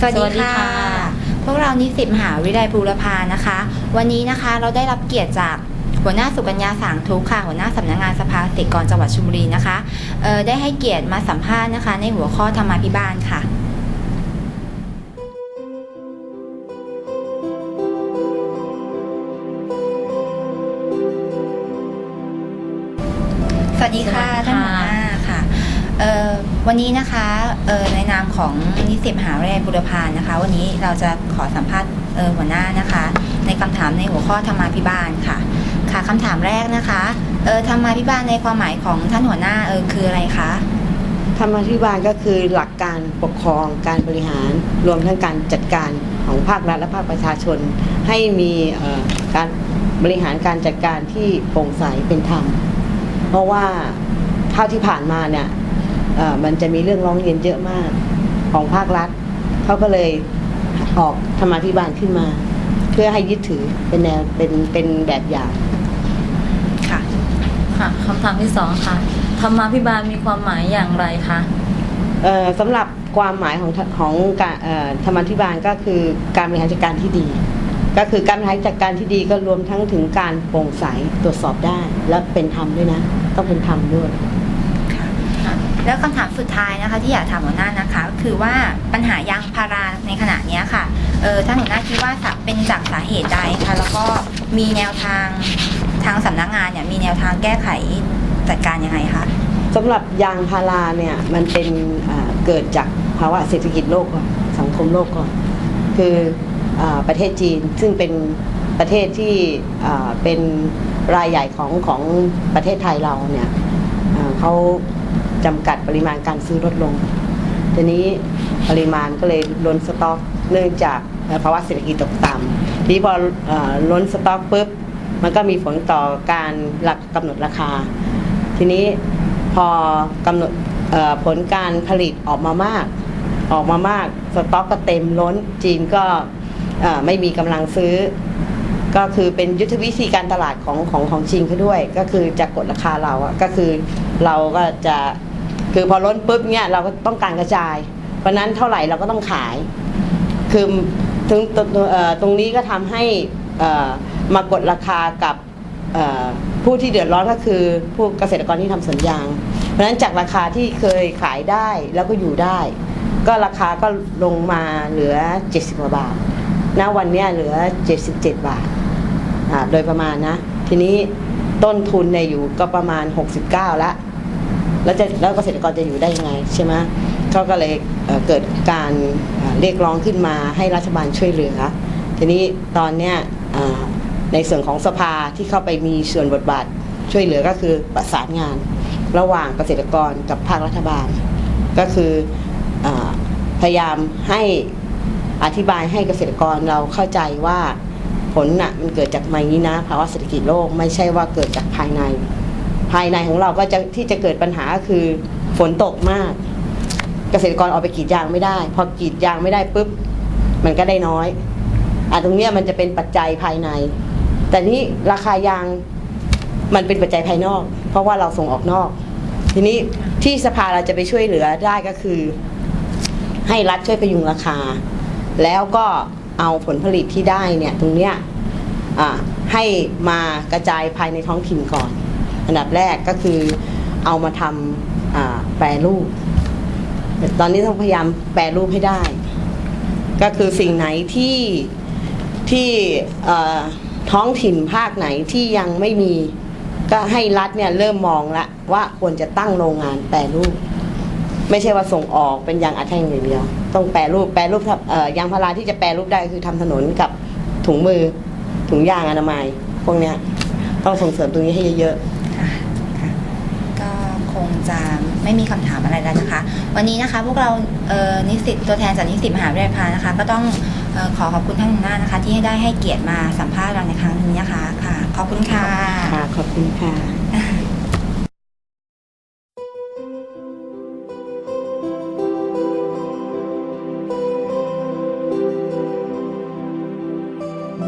สวัสสวัสดีดีค่ะค่ะ พวกเรานิสิตมหาวิทยาลัยบูรพานะคะ วันนี้นะคะเราได้รับเกียรติจากหัวหน้าสุกัญญาสางทุกข์ค่ะ หัวหน้าสำนักงานสภาเกษตรกรจังหวัดชลบุรีนะคะเอ่อได้ให้เกียรติมาสัมภาษณ์นะคะ ในหัวข้อธรรมาภิบาลค่ะ วัสดีค่ะท่านหัวหน้าค่ะวันนี้นะคะในนามของนิสิตมหาวิทยาลัยบุรพานะคะ วันนี้เราจะขอสัมภาษณ์หัวหน้านะคะ ในคำถามในหัวข้อธรรมาภิบาลค่ะ ค่ะคำถามแรกนะคะธรรมาภิบาลในความหมายของท่านหัวหน้าคืออะไรคะธรรมาภิบาลก็คือหลักการปกครองการบริหาร รวมทั้งการจัดการของภาครัฐและภาคประชาชน ให้มีการบริหารการจัดการที่โปร่งใสเป็นธรรม เพราะว่าเท่าที่ผ่านมาเนี่ยเอ่อมันจะมีเรื่องร้องเรียนเยอะมากของภาครัฐเขาก็เลยออกธรรมาภิบาลขึ้นมา เพื่อให้ยึดถือเป็นแนวเป็นเป็นแบบอย่างค่ะค่ะคำถามที่สองค่ะธรรมาภิบาลมีความหมายอย่างไรคะเอ่อสำหรับความหมายของทของการเอ่อธรรมาภิบาลก็คือการบริหารจัดการที่ดี ก็คือการบริหารจัดการที่ดีก็รวมทั้งถึงการโปร่งใสตรวจสอบได้ และเป็นธรรมด้วยนะ ต้องเป็นธรรมด้วยค่ะแล้วคำถามสุดท้ายนะคะ ที่อยากถามหัวหน้านะคะก็คือว่าปัญหายางพาราในขณะเนี้ยค่ะเออท่านหัวหน้าคิดว่าสาเป็นจากสาเหตุใดคะแล้วก็มีแนวทางทางสำนักงานเนี่ยมีแนวทางแก้ไขจัดการยังไงคะสำหรับยางพาราเนี่ยมันเป็นอ่าเกิดจากภาวะเศรษฐกิจโลกก่อนสังคมโลกก่อนคืออา ประเทศจีน ซึ่งเป็นประเทศที่เป็นรายใหญ่ของของประเทศไทยเราเนี่ยเขาจำกัดปริมาณการซื้อลดลง ทีนี้ปริมาณก็เลยล้นสต็อกเนื่องจากภาวะเศรษฐกิจตกต่ำทีนี้พออล้นสต็อกปุ๊บมันก็มีผลต่อการหลักกำหนดราคา ทีนี้พอกำหนดผลการผลิตออกมามาก ออกมามาก สต็อกก็เต็มล้นจีนก็ ไม่มีกำลังซื้อ ก็คือเป็นยุทธวิธีการตลาดของของของจีนเขาด้วย ก็คือจะกดราคาเราอะก็คือเราก็จะคือพอล้นปุ๊บเนี่ยเราก็ต้องการกระจาย เพราะนั้นเท่าไหร่เราก็ต้องขาย คือถึงตรงเอ่อตรงนี้ก็ทำให้เอ่อมากดราคากับผู้ที่เดือดร้อนก็คือผู้เกษตรกรที่ทำสวนยาง เพราะฉะนั้นจากราคาที่เคยขายได้แล้วก็อยู่ได้ ก็ราคาก็ลงมาเหลือ 70กว่าบาท ณวันนี้เหลือ 77 บาทโดยประมาณนะ ทีนี้ต้นทุนเนี่ยอยู่ก็ประมาณ 69ล้วแล้วจะแล้วเกษตรกรจะอยู่ได้ยังไงใช่ไหมเขาก็เลยเเกิดการเอ่อเรียกร้องขึ้นมาให้รัฐบาลช่วยเหลือ ทีนี้ตอนเนี้ยในส่วนของสภาที่เข้าไปมีส่วนบทบาทช่วยเหลือก็คือประสานงาน ระหว่างเกษตรกรกับภาครัฐบาล ก็คืออพยายามให้ อธิบายให้เกษตรกรเราเข้าใจว่าผลน่ะมันเกิดจากไมนี้นะภาวะเศรษฐกิจโลกไม่ใช่ว่าเกิดจากภายใน ภายในของเราก็จะที่จะเกิดปัญหาก็คือฝนตกมาก เกษตรกรเอาไปกรีดยางไม่ได้ พอกรีดยางไม่ได้ปุ๊บมันก็ได้น้อยอะตรงเนี้ยมันจะเป็นปัจจัยภายใน แต่นี้ราคายางมันเป็นปัจจัยภายนอก เพราะว่าเราส่งออกนอก ทีนี้ที่สภาเราจะไปช่วยเหลือได้ก็คือ ให้รัฐช่วยพยุงราคา แล้วก็เอาผลผลิตที่ได้เนี่ยตรงเนี้ยให้มากระจายภายในท้องถิ่นก่อน อันดับแรกก็คือเอามาทำแปรรูป ตอนนี้ต้องพยายามแปรรูปให้ได้ ก็คือสิ่งไหนที่ที่ท้องถิ่นภาคไหนที่ยังไม่มี ก็ให้รัฐเนี่ยเริ่มมองละว่าควรจะตั้งโรงงานแปรรูป ไม่ใช่ว่าส่งออกเป็นยางอัดแท่งอย่างเดียว ต้องแปรรูปแปรรูปทำเอ่อยางพาราที่จะแปรรูปได้คือทำถนนกับถุงมือถุงยางอนามัย พวกเนี้ยต้องส่งเสริมตรงนี้ให้เยอะๆค่ะค่ะก็คงจะไม่มีคำถามอะไรแล้วนะคะ วันนี้นะคะพวกเราเอ่อนิสิตตัวแทนจากนิสิตมหาวิทยาลัยพานะคะ ก็ต้องเอ่อขอขอบคุณท่านหัวหน้านะคะ ที่ได้ให้เกียรติมาสัมภาษณ์เราในครั้งนี้นะคะค่ะ ขอบคุณค่ะค่ะขอบคุณค่ะ